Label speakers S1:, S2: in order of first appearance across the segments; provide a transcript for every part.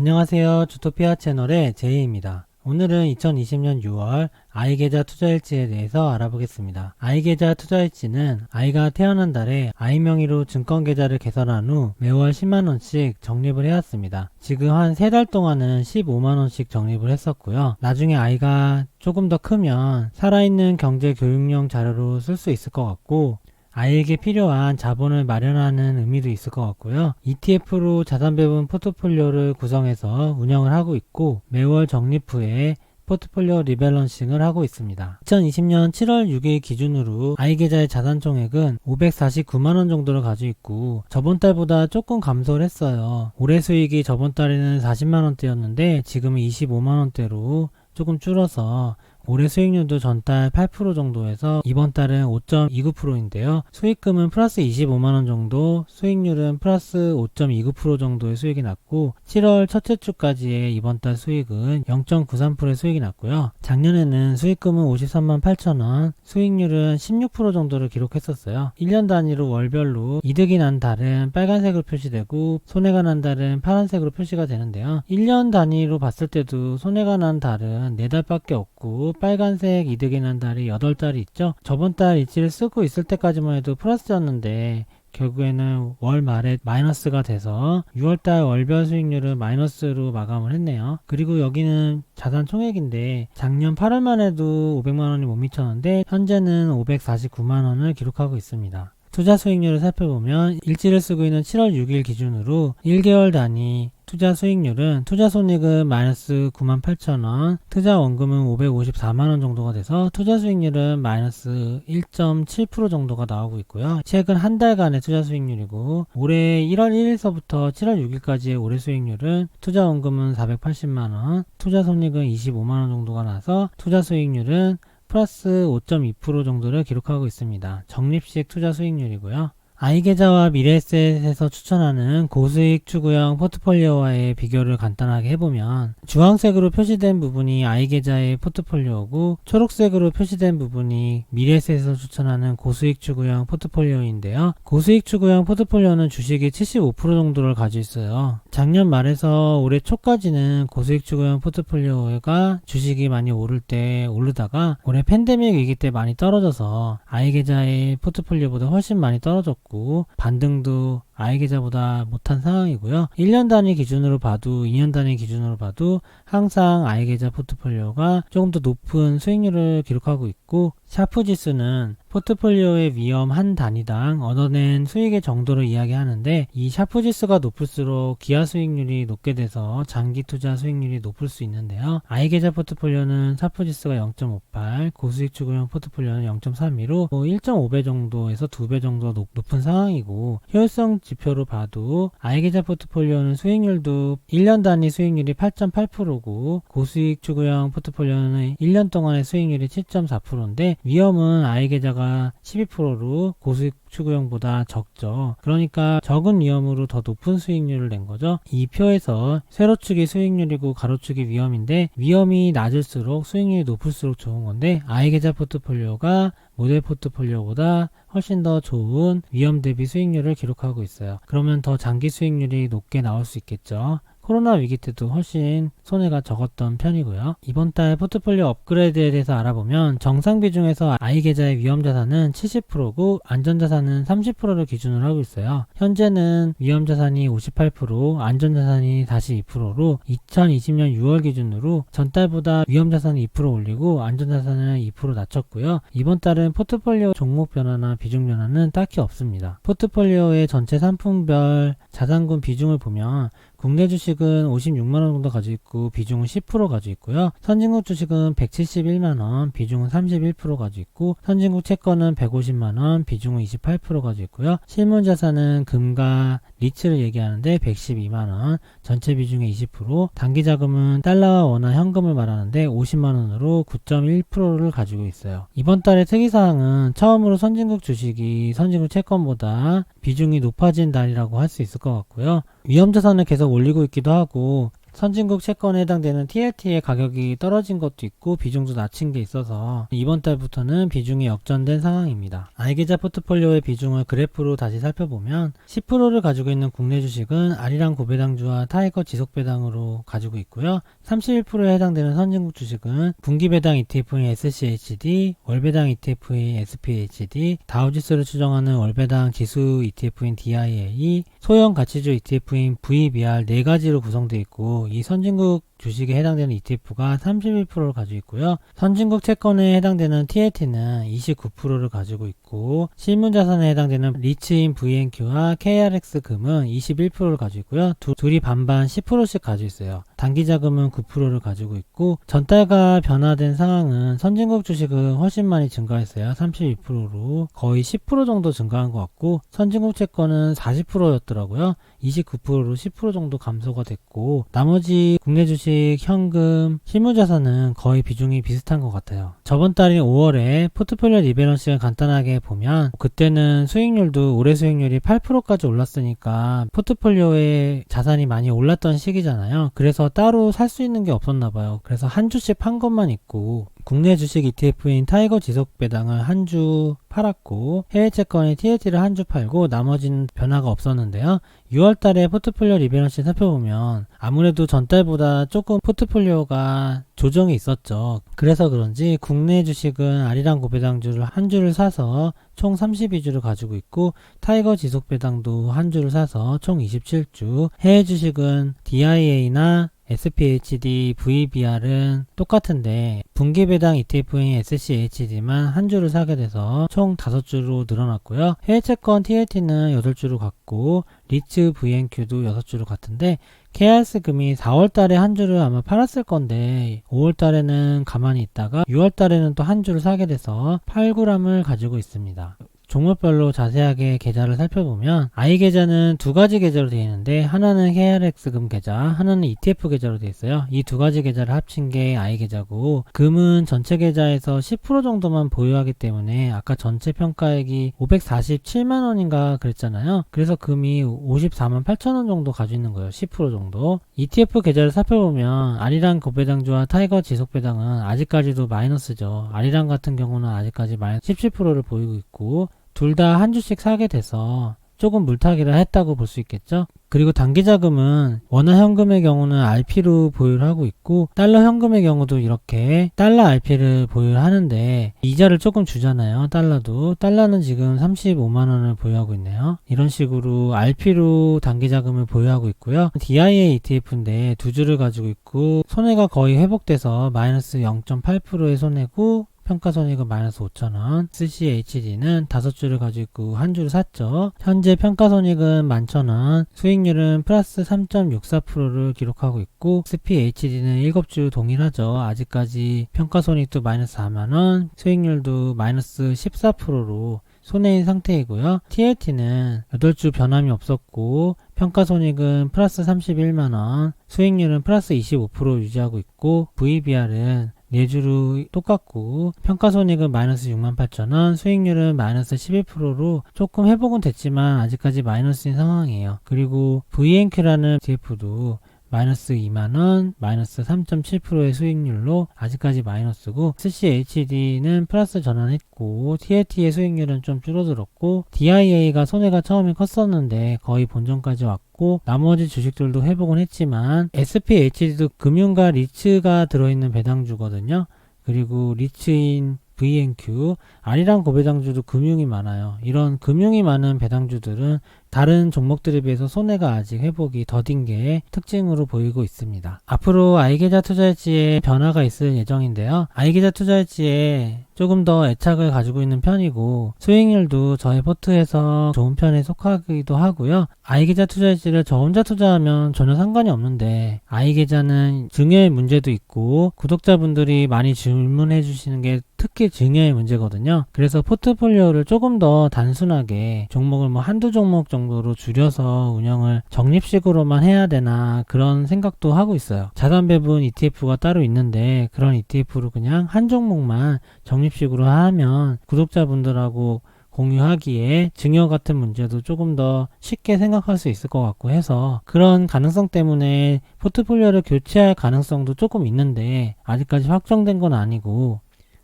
S1: 안녕하세요. 주토피아 채널의 제이입니다. 오늘은 2020년 6월 아이계좌 투자일지에 대해서 알아보겠습니다. 아이계좌 투자일지는 아이가 태어난 달에 아이 명의로 증권계좌를 개설한 후 매월 10만원씩 적립을 해왔습니다. 지금 한 3달 동안은 15만원씩 적립을 했었고요. 나중에 아이가 조금 더 크면 살아있는 경제 교육용 자료로 쓸 수 있을 것 같고 아이에게 필요한 자본을 마련하는 의미도 있을 것 같고요. ETF로 자산 배분 포트폴리오를 구성해서 운영을 하고 있고 매월 적립 후에 포트폴리오 리밸런싱을 하고 있습니다. 2020년 7월 6일 기준으로 아이 계좌의 자산 총액은 549만원 정도를 가지고 있고 저번 달보다 조금 감소를 했어요. 올해 수익이 저번 달에는 40만원대였는데 지금은 25만원대로 조금 줄어서 올해 수익률도 전달 8% 정도에서 이번 달은 5.29%인데요. 수익금은 플러스 25만원 정도, 수익률은 플러스 5.29% 정도의 수익이 났고 7월 첫째 주까지의 이번 달 수익은 0.93%의 수익이 났고요. 작년에는 수익금은 53만 8천원, 수익률은 16% 정도를 기록했었어요. 1년 단위로 월별로 이득이 난 달은 빨간색으로 표시되고 손해가 난 달은 파란색으로 표시가 되는데요. 1년 단위로 봤을 때도 손해가 난 달은 4달밖에 없고 빨간색 이득이 난 달이 8달이 있죠. 저번 달 일지를 쓰고 있을 때까지만 해도 플러스였는데 결국에는 월 말에 마이너스가 돼서 6월달 월별 수익률은 마이너스로 마감을 했네요. 그리고 여기는 자산 총액인데 작년 8월만 해도 500만원이 못 미쳤는데 현재는 549만원을 기록하고 있습니다. 투자 수익률을 살펴보면 일지를 쓰고 있는 7월 6일 기준으로 1개월 단위 투자 수익률은 투자 손익은 마이너스 98,000원, 투자 원금은 554만원 정도가 돼서 투자 수익률은 마이너스 1.7% 정도가 나오고 있고요. 최근 한 달간의 투자 수익률이고 올해 1월 1일서부터 7월 6일까지의 올해 수익률은 투자 원금은 480만원, 투자 손익은 25만원 정도가 나서 투자 수익률은 플러스 5.2% 정도를 기록하고 있습니다. 적립식 투자 수익률이고요. 아이계좌와 미래에셋에서 추천하는 고수익 추구형 포트폴리오와의 비교를 간단하게 해보면 주황색으로 표시된 부분이 아이계좌의 포트폴리오고 초록색으로 표시된 부분이 미래에셋에서 추천하는 고수익 추구형 포트폴리오인데요. 고수익 추구형 포트폴리오는 주식이 75% 정도를 가지고 있어요. 작년 말에서 올해 초까지는 고수익 추구형 포트폴리오가 주식이 많이 오를 때 오르다가 올해 팬데믹 위기 때 많이 떨어져서 아이계좌의 포트폴리오보다 훨씬 많이 떨어졌고 있고 반등도 아이 계좌보다 못한 상황이고요. 1년 단위 기준으로 봐도 2년 단위 기준으로 봐도 항상 아이 계좌 포트폴리오가 조금 더 높은 수익률을 기록하고 있고 샤프 지수는 포트폴리오의 위험 한 단위당 얻어낸 수익의 정도를 이야기하는데 이 샤프 지수가 높을수록 기하 수익률이 높게 돼서 장기 투자 수익률이 높을 수 있는데요. 아이 계좌 포트폴리오는 샤프 지수가 0.58, 고수익 추구형 포트폴리오는 0.32로 뭐 1.5배 정도에서 2배 정도 높, 높은 상황이고 효율성 지표로 봐도 아이 계좌 포트폴리오는 수익률도 1년 단위 수익률이 8.8%고 고수익 추구형 포트폴리오는 1년 동안의 수익률이 7.4%인데 위험은 아이 계좌가 12%로 고수익 추구형보다 적죠. 그러니까 적은 위험으로 더 높은 수익률을 낸 거죠. 이 표에서 세로축이 수익률이고 가로축이 위험인데 위험이 낮을수록 수익률이 높을수록 좋은 건데 아이 계좌 포트폴리오가 모델 포트폴리오보다 훨씬 더 좋은 위험 대비 수익률을 기록하고 있어요. 그러면 더 장기 수익률이 높게 나올 수 있겠죠. 코로나 위기 때도 훨씬 손해가 적었던 편이고요. 이번 달 포트폴리오 업그레이드에 대해서 알아보면 정상 비중에서 아이 계좌의 위험 자산은 70%고 안전 자산은 30%를 기준으로 하고 있어요. 현재는 위험 자산이 58%, 안전 자산이 42%로 2020년 6월 기준으로 전달보다 위험 자산은 2% 올리고 안전 자산은 2% 낮췄고요. 이번 달은 포트폴리오 종목 변화나 비중 변화는 딱히 없습니다. 포트폴리오의 전체 상품별 자산군 비중을 보면 국내 주식은 56만원 정도 가지고 있고 비중은 10% 가지고 있고요. 선진국 주식은 171만원, 비중은 31% 가지고 있고 선진국 채권은 150만원, 비중은 28% 가지고 있고요. 실물 자산은 금과 리츠를 얘기하는데 112만원, 전체 비중의 20%, 단기 자금은 달러와 원화 현금을 말하는데 50만원으로 9.1%를 가지고 있어요. 이번 달의 특이사항은 처음으로 선진국 주식이 선진국 채권보다 비중이 높아진 달이라고 할 수 있을 것 같고요. 위험자산을 계속 올리고 있기도 하고 선진국 채권에 해당되는 TLT의 가격이 떨어진 것도 있고 비중도 낮춘 게 있어서 이번 달부터는 비중이 역전된 상황입니다. 알계좌 포트폴리오의 비중을 그래프로 다시 살펴보면 10%를 가지고 있는 국내 주식은 아리랑 고배당주와 타이거 지속배당으로 가지고 있고요. 31%에 해당되는 선진국 주식은 분기배당 ETF인 SCHD, 월배당 ETF인 SPHD, 다우지수를 추정하는 월배당 지수 ETF인 DIA, 소형 가치주 ETF인 VBR 네 가지로 구성되어 있고 이 선진국 주식에 해당되는 ETF가 31%를 가지고 있고요. 선진국 채권에 해당되는 TLT는 29%를 가지고 있고 실문자산에 해당되는 리츠인 VNQ와 KRX 금은 21%를 가지고 있고요. 두, 둘이 반반 10%씩 가지고 있어요. 단기 자금은 9%를 가지고 있고 전달과 변화된 상황은 선진국 주식은 훨씬 많이 증가했어요. 32%로 거의 10% 정도 증가한 것 같고 선진국 채권은 40%였더라고요. 29%로 10% 정도 감소가 됐고 나머지 국내 주식, 현금, 실무자산은 거의 비중이 비슷한 것 같아요. 저번 달인 5월에 포트폴리오 리밸런싱을 간단하게 보면 그때는 수익률도 올해 수익률이 8%까지 올랐으니까 포트폴리오에 자산이 많이 올랐던 시기잖아요. 그래서 따로 살 수 있는 게 없었나 봐요. 그래서 한 주씩 판 것만 있고 국내 주식 ETF인 타이거 지속 배당을 한 주 팔았고 해외 채권의 TLT를 한 주 팔고 나머지는 변화가 없었는데요. 6월 달에 포트폴리오 리밸런싱 살펴보면 아무래도 전달보다 조금 포트폴리오가 조정이 있었죠. 그래서 그런지 국내 주식은 아리랑 고배당주를 한 주를 사서 총 32주를 가지고 있고 타이거 지속 배당도 한 주를 사서 총 27주 해외 주식은 DIA나 SPHD, VBR은 똑같은데 분기 배당 ETF인 SCHD만 한 주를 사게 돼서 총 5주로 늘어났고요. 해외 채권 TLT는 8주로 갔고 리츠 VNQ도 6주로 갔는데 KRS 금이 4월 달에 한 주를 아마 팔았을 건데 5월 달에는 가만히 있다가 6월 달에는 또 한 주를 사게 돼서 8g을 가지고 있습니다. 종목별로 자세하게 계좌를 살펴보면 I 계좌는 두 가지 계좌로 되어 있는데 하나는 KRX금 계좌, 하나는 ETF 계좌로 되어 있어요. 이 두 가지 계좌를 합친 게 I 계좌고 금은 전체 계좌에서 10% 정도만 보유하기 때문에 아까 전체 평가액이 547만 원인가 그랬잖아요. 그래서 금이 54만 8천 원 정도 가지고 있는 거예요. 10% 정도. ETF 계좌를 살펴보면 아리랑 고배당주와 타이거 지속배당은 아직까지도 마이너스죠. 아리랑 같은 경우는 아직까지 마이너스 17%를 보이고 있고 둘 다 한 주씩 사게 돼서 조금 물타기를 했다고 볼 수 있겠죠. 그리고 단기 자금은 원화 현금의 경우는 RP로 보유를 하고 있고 달러 현금의 경우도 이렇게 달러 RP를 보유를 하는데 이자를 조금 주잖아요. 달러도 달러는 지금 35만 원을 보유하고 있네요. 이런 식으로 RP로 단기 자금을 보유하고 있고요. DIA ETF인데 두 주를 가지고 있고 손해가 거의 회복돼서 마이너스 0.8%의 손해고 평가손익은 마이너스 5천원, SCHD는 다섯 주를 가지고 한 주를 샀죠. 현재 평가손익은 11,000원, 수익률은 플러스 3.64%를 기록하고 있고 SPHD는 7주 동일하죠. 아직까지 평가손익도 마이너스 4만원, 수익률도 마이너스 14%로 손해인 상태이고요. TLT는 8주 변함이 없었고 평가손익은 플러스 31만원, 수익률은 플러스 25% 유지하고 있고 VBR은 4주로 똑같고 평가손익은 마이너스 68,000원 수익률은 마이너스 11%로 조금 회복은 됐지만 아직까지 마이너스인 상황이에요. 그리고 VNQ라는 TF도 마이너스 2만원, 마이너스 3.7%의 수익률로 아직까지 마이너스고 SCHD는 플러스 전환했고 TLT의 수익률은 좀 줄어들었고 DIA가 손해가 처음에 컸었는데 거의 본전까지 왔고 나머지 주식들도 회복은 했지만 SPHD도 금융과 리츠가 들어있는 배당주거든요. 그리고 리츠인 VNQ, 아리랑 고배당주도 금융이 많아요. 이런 금융이 많은 배당주들은 다른 종목들에 비해서 손해가 아직 회복이 더딘 게 특징으로 보이고 있습니다. 앞으로 아이계좌 투자일지에 변화가 있을 예정인데요. 아이계좌 투자일지에 조금 더 애착을 가지고 있는 편이고 수익률도 저의 포트에서 좋은 편에 속하기도 하고요. 아이계좌 투자일지를 저 혼자 투자하면 전혀 상관이 없는데 아이계좌는 증여의 문제도 있고 구독자분들이 많이 질문해 주시는 게 특히 증여의 문제거든요. 그래서 포트폴리오를 조금 더 단순하게 종목을 뭐 한두 종목 정도 로 줄여서 운영을 적립식으로만 해야 되나 그런 생각도 하고 있어요. 자산 배분 ETF가 따로 있는데 그런 ETF로 그냥 한 종목만 적립식으로 하면 구독자분들하고 공유하기에 증여 같은 문제도 조금 더 쉽게 생각할 수 있을 것 같고 해서 그런 가능성 때문에 포트폴리오를 교체할 가능성도 조금 있는데 아직까지 확정된 건 아니고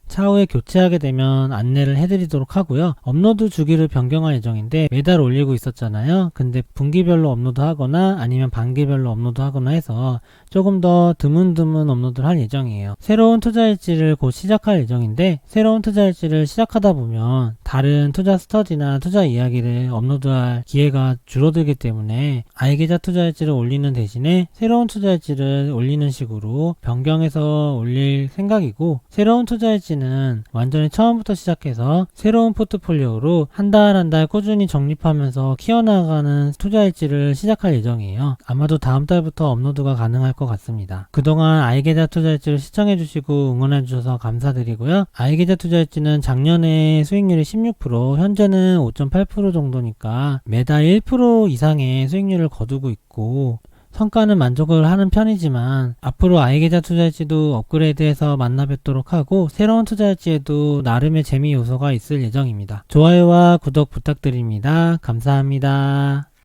S1: 차후에 교체하게 되면 안내를 해드리도록 하고요. 업로드 주기를 변경할 예정인데 매달 올리고 있었잖아요. 근데 분기별로 업로드하거나 아니면 반기별로 업로드하거나 해서 조금 더 드문드문 업로드를 할 예정이에요. 새로운 투자일지를 곧 시작할 예정인데 새로운 투자일지를 시작하다 보면 다른 투자 스터디나 투자 이야기를 업로드할 기회가 줄어들기 때문에 아이계좌 투자일지를 올리는 대신에 새로운 투자일지를 올리는 식으로 변경해서 올릴 생각이고 새로운 투자일지 는 완전히 처음부터 시작해서 새로운 포트폴리오로 한 달 한달 꾸준히 정립하면서 키워나가는 투자일지를 시작할 예정이에요. 아마도 다음 달부터 업로드가 가능할 것 같습니다. 그동안 아이계좌 투자일지를 시청해주시고 응원해주셔서 감사드리고요. 아이계좌 투자일지는 작년에 수익률이 16%, 현재는 5.8% 정도니까 매달 1% 이상의 수익률을 거두고 있고 성과는 만족을 하는 편이지만 앞으로 아이계좌 투자일지도 업그레이드해서 만나 뵙도록 하고 새로운 투자일지에도 나름의 재미 요소가 있을 예정입니다. 좋아요와 구독 부탁드립니다. 감사합니다.